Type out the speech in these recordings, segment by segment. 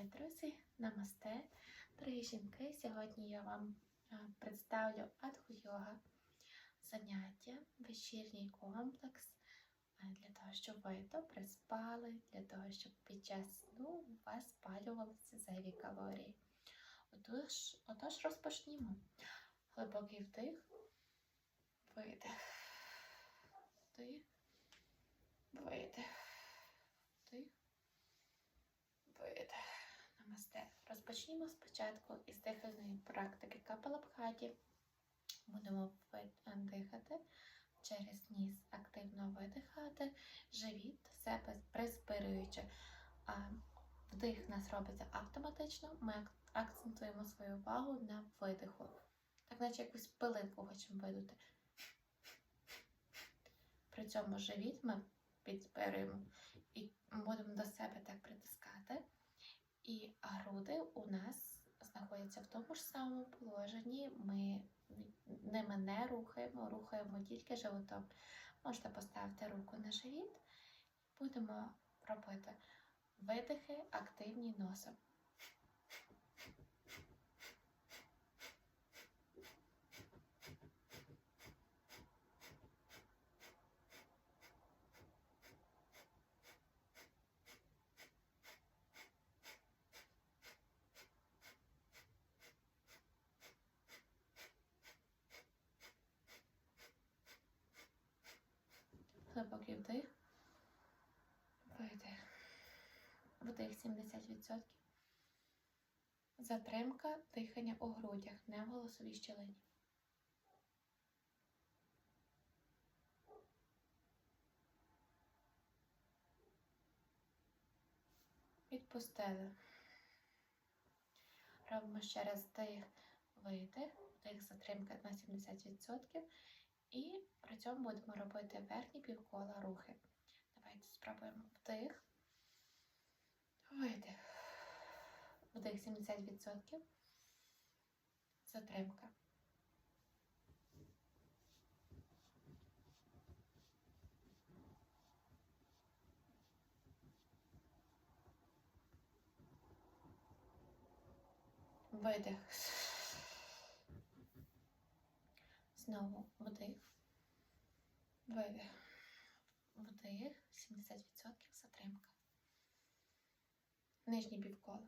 Вітаю, друзі! Намасте! Дорогі жінки! Сьогодні я вам е, представлю адху-йога заняття, вечірній комплекс е, для того, щоб ви добре спали, для того, щоб під час сну у вас спалювалися зайві калорії. Отож, отож розпочнімо. Глибокий вдих, видих, вдих, видих, вдих. Видих. Розпочнімо спочатку із дихальної практики Капалабхаті. Будемо дихати через ніс, активно видихати, живіт себе приспирюючи. Вдих у нас робиться автоматично. Ми акцентуємо свою увагу на видиху. Так наче якусь пилинку хочемо видути. При цьому живіт ми підспирюємо і будемо до себе так притискати. І груди у нас знаходяться в тому ж самому положенні. Ми ними не рухаємо, рухаємо тільки животом. Можете поставити руку на живіт. Будемо робити видихи активні носом. Глибокий вдих. Видих. Вдих 70%. Затримка дихання у грудях, не в голосовій щелині. Відпустили. Робимо ще раз вдих, видих, вдих, затримка на 70%. І при цьому будемо робити верхні півкола рухи. Давайте спробуємо вдих, видих. Вдих 70%. Затримка. Видих. Знову вдих. Видих. Вдих. 70% затримка. Нижні півкола.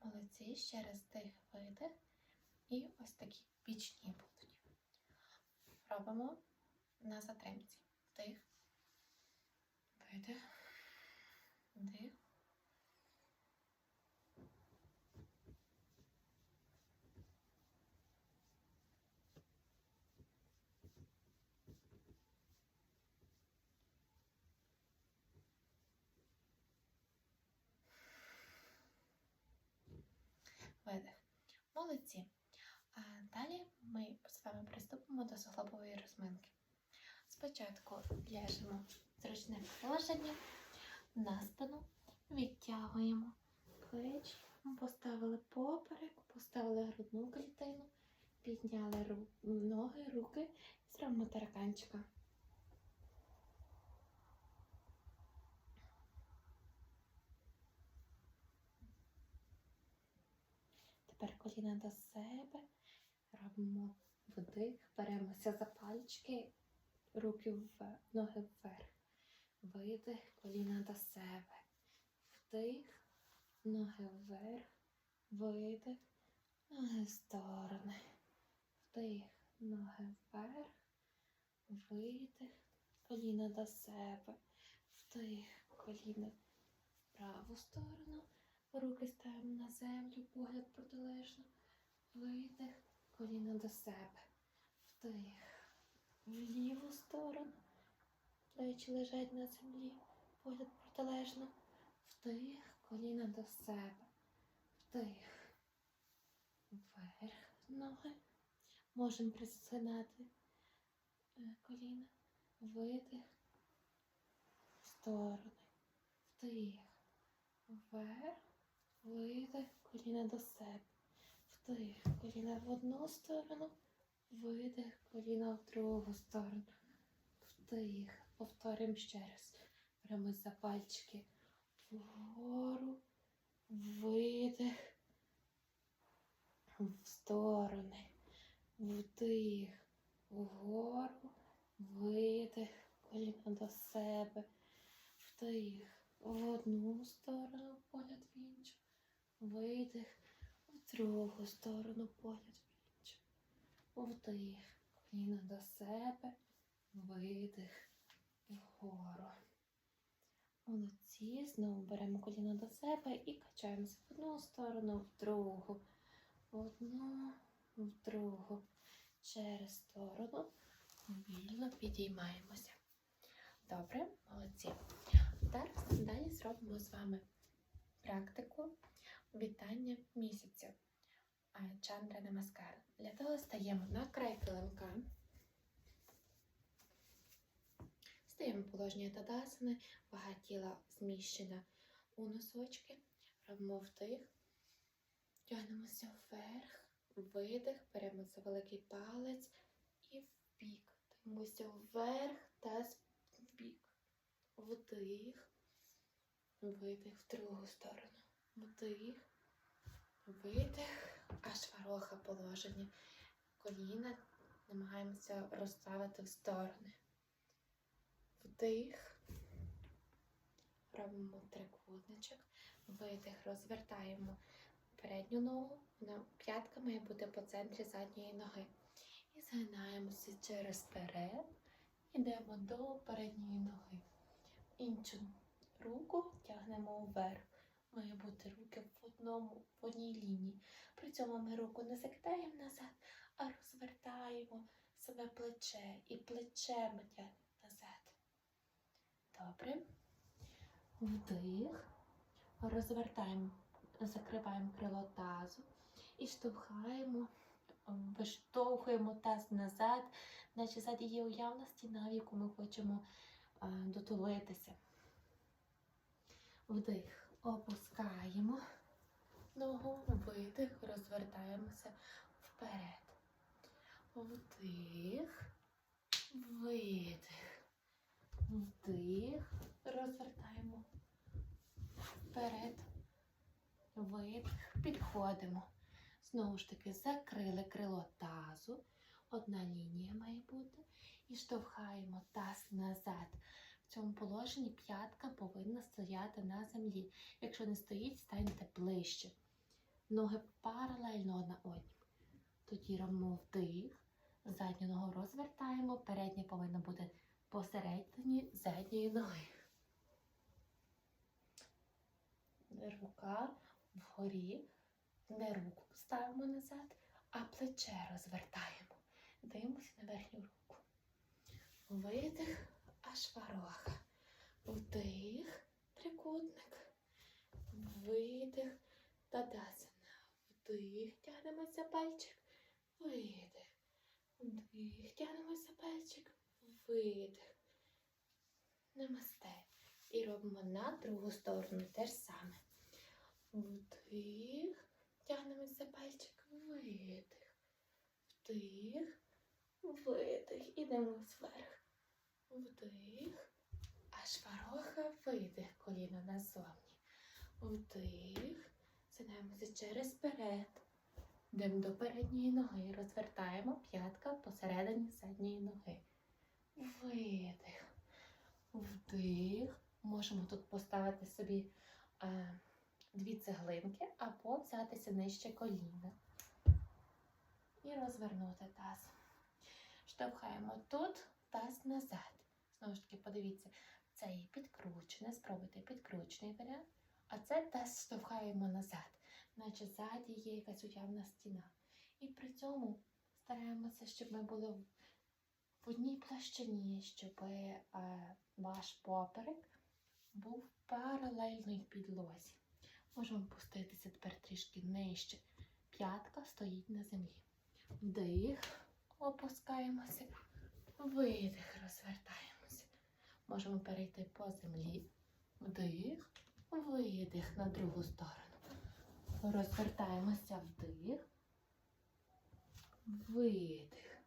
Молодці. Ще раз вдих, видих. І ось такі бічні будуть. Робимо на затримці. Вдих. Видих. Вдих. Видих. Молодці. Далі ми з вами приступимо до суглобової розминки. Спочатку ляжемо в зручне положення на спину, відтягуємо плечі, поставили поперек, поставили грудну клітину, підняли ру- ноги, руки, і зробимо тараканчика. Тепер коліна до себе, робимо вдих, беремося за пальчики, руки вверх, ноги вверх. Видих, коліна до себе. Вдих, ноги вверх, видих, ноги в сторони. Вдих, ноги вверх, видих, коліна до себе. Вдих, коліна в праву сторону. Руки ставимо на землю, погляд протилежно. Видих, коліна до себе. Вдих. В ліву сторону. Плечі лежать на землі. Погляд протилежно. Вдих, коліна до себе. Вдих. Вверх ноги. Можемо присинати е, коліна. Видих. В сторони. Вдих. Вверх. Видих, коліна до себе. Вдих, коліна в одну сторону. Видих, коліна в другу сторону. Вдих. Повторимо ще раз. Беремо за пальчики вгору. Видих. В сторони. Вдих. Вгору. Видих. Коліна до себе. Вдих. В одну сторону, погляд в іншу. Видих. Другу сторону, погляд іншу. Вдих. Коліна до себе. Видих. Вгору. Молодці. Знову беремо коліно до себе і качаємося в одну сторону, в другу. В одну, в другу. Через сторону. Вільно підіймаємося. Добре, молодці. Зараз далі зробимо з вами практику вітання місяця. Чандра Намаскар. Для того стаємо на край килимка. Стаємо положення тадасани, вага тіла зміщена у носочки. Робимо вдих, тягнемося вверх, видих, беремо за великий палець і вбік. Тягнемося вверх та вбік. Вдих, видих в другу сторону. Вдих, видих, аж вороха положення. Коліна намагаємося розставити в сторони. Вдих. Робимо трикутничок. Видих, розвертаємо передню ногу. П'ятка має бути по центрі задньої ноги. І згинаємося через перед. Йдемо до передньої ноги. Іншу руку тягнемо вверх. Має бути руки в одному, в одній лінії. При цьому ми руку не закидаємо назад, а розвертаємо себе плече і плече тягнемо назад. Добре. Вдих. Розвертаємо, закриваємо крило тазу і штовхаємо, виштовхуємо таз назад, наче ззаді є уявна стіна, в яку ми хочемо е, дотулитися. Вдих. Опускаємо ногу, видих, розвертаємося вперед. Вдих, видих. Вдих, розвертаємо вперед, видих, підходимо. Знову ж таки, закрили крило тазу. Одна лінія має бути. І штовхаємо таз назад. В цьому положенні п'ятка повинна стояти на землі. Якщо не стоїть, станьте ближче. Ноги паралельно одна одній. Тоді робимо вдих. Задню ногу розвертаємо, передня повинна бути посередині задньої ноги. Рука вгорі, не руку ставимо назад, а плече розвертаємо. Дивимося на верхню руку. Видих, аж вороха. Вдих, трикутник. Видих, тадасана. Вдих, тягнемося пальчик. Видих. Вдих, тягнемося пальчик. Видих. Намасте. І робимо на другу сторону те ж саме. Вдих. Тягнемося пальчик. Видих. Вдих. Видих. Ідемо зверх. Вдих. Аж вороха. Видих. Коліно назовні. Вдих. Згинаємося через перед. Йдемо до передньої ноги. Розвертаємо п'ятка посередині задньої ноги. Видих. Вдих. Можемо тут поставити собі е, дві цеглинки або взятися нижче коліна. І розвернути таз. Штовхаємо тут таз назад. Знову ж таки, подивіться, це є підкручене. Спробуйте підкручений варіант. А це таз штовхаємо назад, наче ззаді є якась уявна стіна. І при цьому стараємося, щоб ми були в одній площині, щоб е, ваш поперек був паралельний підлозі. Можемо пуститися тепер трішки нижче. П'ятка стоїть на землі. Вдих, опускаємося, видих, розвертаємося. Можемо перейти по землі. Вдих, видих на другу сторону. Розвертаємося вдих. Видих.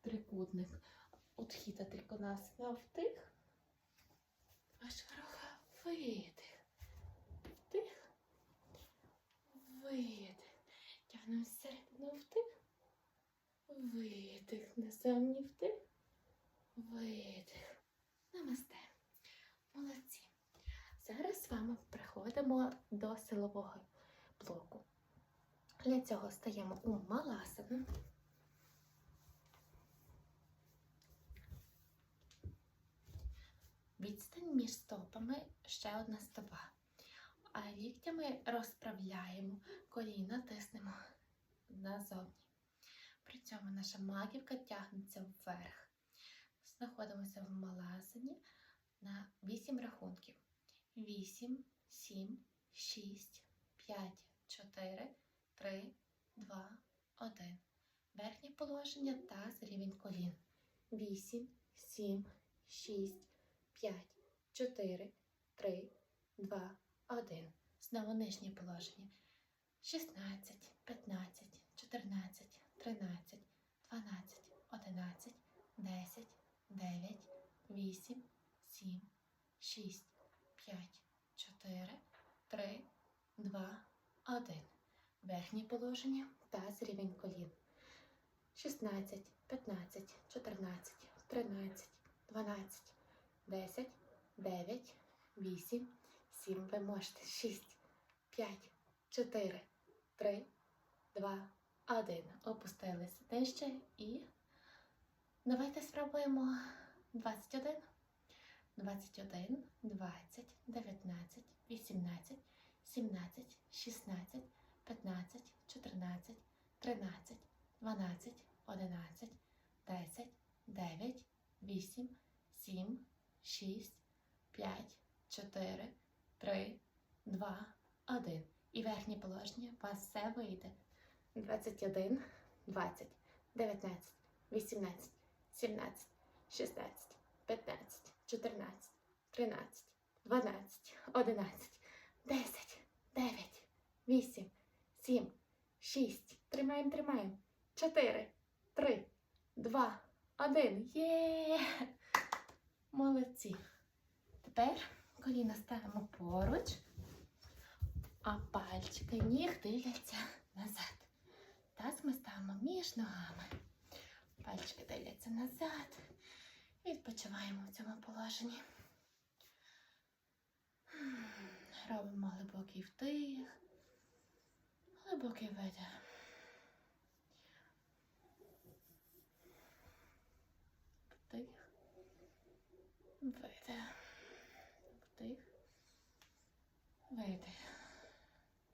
Трикутник. Утхіта триконасана вдих. Ашваруха видих. Вдих. Видих. Тягнемо всередину вдих. Видих. Назовні вдих. Видих. Намасте. Молодці. Зараз з вами приходимо до силового блоку. Для цього стаємо у маласану. Відстань між стопами ще одна стопа. А ліктями розправляємо, коліна тиснемо назовні. При цьому наша маківка тягнеться вверх. Знаходимося в маласані на 8 рахунків. 8, 7, 6, 5, 4, 3, 2, 1. Верхнє положення таз рівень колін. 8, 7, 6, 5, 4, 3, 2, 1. Знову нижнє положення. 16, 15, 14, 13, 12, 11, 10, 9, 8, 7, 6, 5, 4, 3, 2, 1. Верхнє положення таз рівень колін. 16, 15, 14, 13, 12, 10, 9, 8, 7. Ви можете 6, 5, 4, 3, 2, 1. Опустилися нижче і давайте спробуємо 21. 21, 20, 19, 18, 17, 16, 15, 14, 13, 12, 11, 10, 9, 8, 7, 6, 5, 4, 3, 2, 1. І верхнє положення. У вас все вийде. 21, 20, 19, 18, 17, 16, 15, 14, 13, 12, 11, 10, 9, 8, 7, 6. Тримаємо, тримаємо. 4, 3, 2, 1. Є! Молодці. Тепер коліна ставимо поруч, а пальчики ніг дивляться назад. Таз ми ставимо між ногами. Пальчики дивляться назад. Відпочиваємо в цьому положенні. Робимо глибокий вдих, глибокий видих. Вдих, видих, вдих, видих.